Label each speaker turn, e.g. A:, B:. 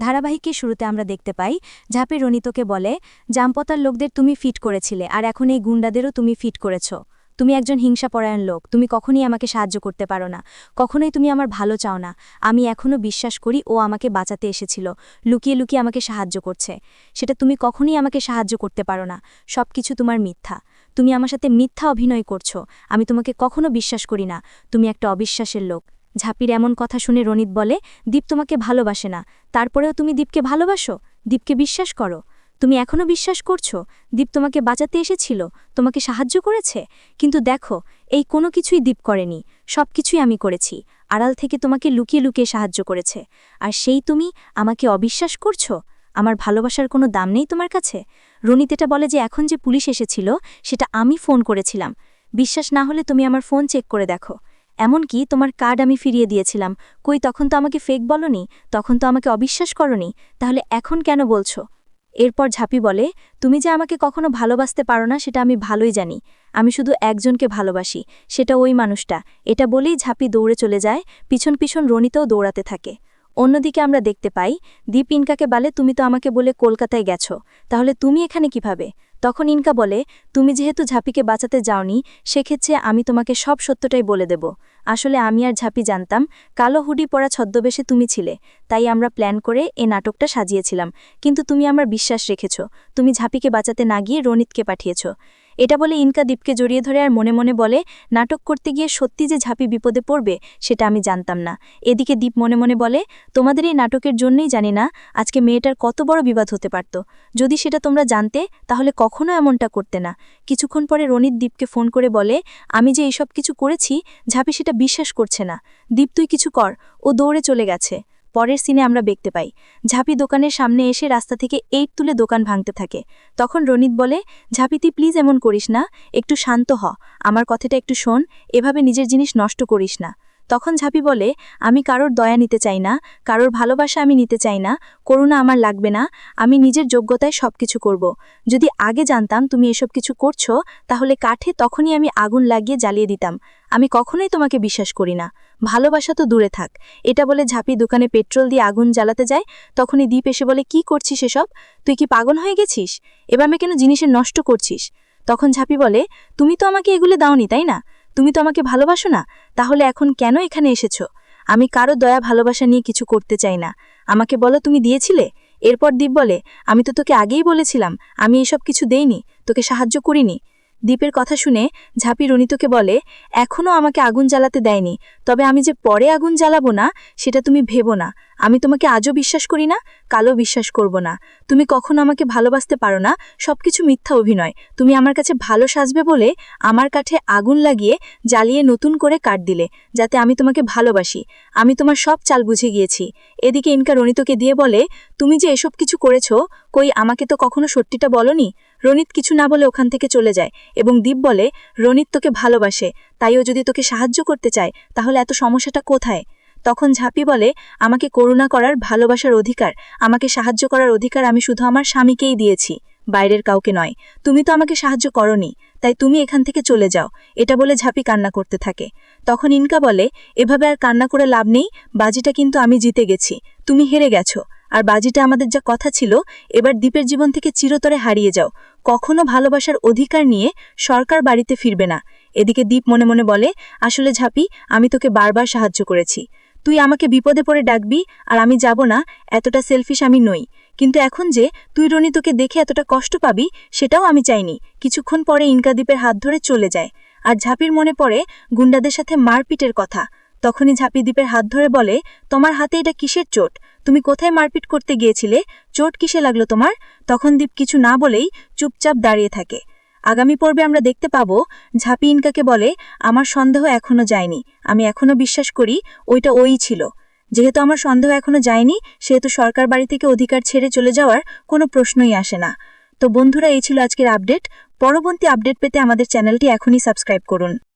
A: ধারাবাহিকের শুরুতে আমরা দেখতে পাই, ঝাঁপে রনিতকে বলে, জামপতার লোকদের তুমি ফিট করেছিলে, আর এখন এই গুন্ডাদেরও তুমি ফিট করেছ। তুমি একজন হিংসাপরায়ণ লোক, তুমি কখনই আমাকে সাহায্য করতে পারো না। কখনোই তুমি আমার ভালো চাও না। আমি এখনও বিশ্বাস করি ও আমাকে বাঁচাতে এসেছিল, লুকিয়ে লুকিয়ে আমাকে সাহায্য করছে। সেটা তুমি কখনই আমাকে সাহায্য করতে পারো না। সব কিছু তোমার মিথ্যা। তুমি আমার সাথে মিথ্যা অভিনয় করছ। আমি তোমাকে কখনো বিশ্বাস করি না। তুমি একটা অবিশ্বাসের লোক। ঝাঁপির এমন কথা শুনে রনিত বলে, দীপ তোমাকে ভালোবাসে না। তারপরেও তুমি দীপকে ভালোবাসো? দীপকে বিশ্বাস করো? তুমি এখনও বিশ্বাস করছ? দীপ তোমাকে বাঁচাতে এসেছিল? তোমাকে সাহায্য করেছে? কিন্তু দেখো, এই কোনো কিছুই দীপ করেনি। সব কিছুই আমি করেছি। আড়াল থেকে তোমাকে লুকিয়ে লুকিয়ে সাহায্য করেছে। আর সেই তুমি আমাকে অবিশ্বাস করছ? আমার ভালোবাসার কোনো দাম নেই তোমার কাছে? রনিত এটা বলে যে এখন যে পুলিশ এসেছিল, সেটা আমি ফোন করেছিলাম। বিশ্বাস না হলে তুমি আমার ফোন চেক করে দেখো। এমনকি তোমার কার্ড আমি ফিরিয়ে দিয়েছিলাম। কই, তখন তো আমাকে ফেক বলনি, তখন তো আমাকে অবিশ্বাস করনি, তাহলে এখন কেন বলছো? এরপর ঝাঁপি বলে, তুমি যে আমাকে কখনো ভালোবাসতে পারো না, সেটা আমি ভালোই জানি। আমি শুধু একজনকে ভালোবাসি, সেটা ওই মানুষটা। এটা বলেই ঝাঁপি দৌড়ে চলে যায়, পিছন পিছন রনিতেও দৌড়াতে থাকে। অন্যদিকে আমরা দেখতে পাই, দীপ ইনকাকে বলে, তুমি তো আমাকে বলে কলকাতায় গেছো, তাহলে তুমি এখানে কীভাবে? তখন ইনকা বলে, তুমি যেহেতু ঝাঁপিকে বাঁচাতে যাওনি, সেক্ষেত্রে আমি তোমাকে সব সত্যটাই বলে দেব। আসলে আমি আর ঝাঁপি জানতাম, কালো হুডি পরা ছদ্মবেশে তুমি ছিলে, তাই আমরা প্ল্যান করে এ নাটকটা সাজিয়েছিলাম। কিন্তু তুমি আমার বিশ্বাস রেখেছ, তুমি ঝাঁপিকে বাঁচাতে না গিয়ে রণিতকে পাঠিয়েছ। এটা বলে ইনকা দীপকে জড়িয়ে ধরে আর মনে মনে বলে, নাটক করতে গিয়ে সত্যি যে ঝাঁপি বিপদে পড়বে, সেটা আমি জানতাম না। এদিকে দীপ মনে মনে বলে, তোমাদের এই নাটকের জন্যই জানি না, আজকে মেয়েটার কত বড় বিবাদ হতে পারত। যদি সেটা তোমরা জানতে, তাহলে কখনো এমনটা করতে না। কিছুক্ষণ পরে রনিত দীপকে ফোন করে বলে, আমি যে এইসব কিছু করেছি, ঝাঁপি সেটা বিশ্বাস করছে না। দীপ তুই কিছু কর। ও দৌড়ে চলে গেছে। পরের সিনে আমরা দেখতে পাই। ঝাঁপি দোকানের সামনে এসে রাস্তা থেকে এইট তুলে দোকান ভাঙতে থাকে। তখন রনিত বলে, ঝাঁপি, তুই প্লিজ এমন করিস না, একটু শান্ত হ। আমার কথাটা একটু শোন, এভাবে নিজের জিনিস নষ্ট করিস না। তখন ঝাঁপি বলে, আমি কারোর দয়া নিতে চাই না, কারোর ভালোবাসা আমি নিতে চাই না, করুণা আমার লাগবে না, আমি নিজের যোগ্যতায় সব কিছু করব। যদি আগে জানতাম তুমি এসব কিছু করছ, তাহলে কাঠে তখনই আমি আগুন লাগিয়ে জ্বালিয়ে দিতাম। আমি কখনোই তোমাকে বিশ্বাস করি না। ভালোবাসা তো দূরে থাক। এটা বলে ঝাঁপি দোকানে পেট্রোল দিয়ে আগুন জ্বালাতে যায়। তখনই দ্বীপ এসে বলে, কি করছিস এসব? তুই কি পাগল হয়ে গেছিস? এভাবে কেন জিনিসের নষ্ট করছিস? তখন ঝাঁপি বলে, তুমি তো আমাকে এগুলো দাওনি, তাই না? তুমি তো আমাকে ভালোবাসো না? তাহলে এখন কেন এখানে এসেছ? আমি কারও দয়া, ভালোবাসা নিয়ে কিছু করতে চাই না। আমাকে বলো তুমি দিয়েছিলে? এরপর দীপ বলে, আমি তো তোকে আগেই বলেছিলাম, আমি এসব কিছু দেইনি, তোকে সাহায্য করিনি। দীপের কথা শুনে ঝাঁপি রনিতকে বলে এখনও আমাকে আগুন জ্বালাতে দেয়নি। তবে আমি যে পরে আগুন জ্বালাবো না, সেটা তুমি ভেবো না। আমি তোমাকে আজও বিশ্বাস করি না কালো বিশ্বাস করব না। তুমি কখনো আমাকে ভালোবাসতে পারো না। সবকিছু মিথ্যা অভিনয়। তুমি আমার কাছে ভালো সাজবে বলে আমার কাঠে আগুন লাগিয়ে জ্বালিয়ে নতুন করে কাট দিলে, যাতে আমি তোমাকে ভালোবাসি। আমি তোমার সব চাল বুঝে গিয়েছি। এদিকে ইনকা রনিতকে দিয়ে বলে, তুমি যে এসব কিছু করেছ, কই আমাকে তো কখনো সত্যিটা বলনি? রনিত কিছু না বলে ওখান থেকে চলে যায় এবং দীপ বলে, রনিত তোকে ভালোবাসে তাইও যদি তোকে সাহায্য করতে চায়, তাহলে এত সমস্যাটা কোথায়? তখন ঝাঁপি বলে, আমাকে করুণা করার, ভালোবাসার অধিকার, আমাকে সাহায্য করার অধিকার আমি শুধু আমার স্বামীকেই দিয়েছি, বাইরের কাউকে নয়। তুমি তো আমাকে সাহায্য করনি, তাই তুমি এখান থেকে চলে যাও। এটা বলে ঝাঁপি কান্না করতে থাকে। তখন ইনকা বলে, এভাবে আর কান্না করে লাভ নেই, বাজিটা কিন্তু আমি জিতে গেছি, তুমি হেরে গেছো। আর বাজিটা আমাদের যা কথা ছিল, এবার দ্বীপের জীবন থেকে চিরতরে হারিয়ে যাও। কখনো ভালোবাসার অধিকার নিয়ে সরকার বাড়িতে ফিরবে না। এদিকে দ্বীপ মনে মনে বলে, আসলে ঝাঁপি, আমি তোকে বারবার সাহায্য করেছি। তুই আমাকে বিপদে পড়ে ডাকবি, আর আমি যাব না, এতটা সেলফিশ আমি নই। কিন্তু এখন যে, তুই রনি তোকে দেখে এতটা কষ্ট পাবি, সেটাও আমি চাইনি। কিছুক্ষণ পরে ইনকাদ্বীপের হাত ধরে চলে যায়। আর ঝাঁপির মনে পড়ে গুন্ডাদের সাথে মারপিটের কথা। তখনই ঝাঁপি দ্বীপের হাত ধরে বলে, তোমার হাতে এটা কিসের চোট? তুমি কোথায় মারপিট করতে গিয়েছিলে, চোট কিসে লাগল তোমার? তখন দীপ কিছু না বলেই চুপচাপ দাঁড়িয়ে থাকে। আগামী পর্বে আমরা দেখতে পাবো, ঝাঁপি ইনকাকে বলে, আমার সন্দেহ এখনও যায়নি। আমি এখনও বিশ্বাস করি, ওইটা ওই ছিল। যেহেতু আমার সন্দেহ এখনও যায়নি, সেহেতু সরকার বাড়ি থেকে অধিকার ছেড়ে চলে যাওয়ার কোনো প্রশ্নই আসে না। তো বন্ধুরা, এই ছিল আজকের আপডেট। পরবর্তী আপডেট পেতে আমাদের চ্যানেলটি এখনই সাবস্ক্রাইব করুন।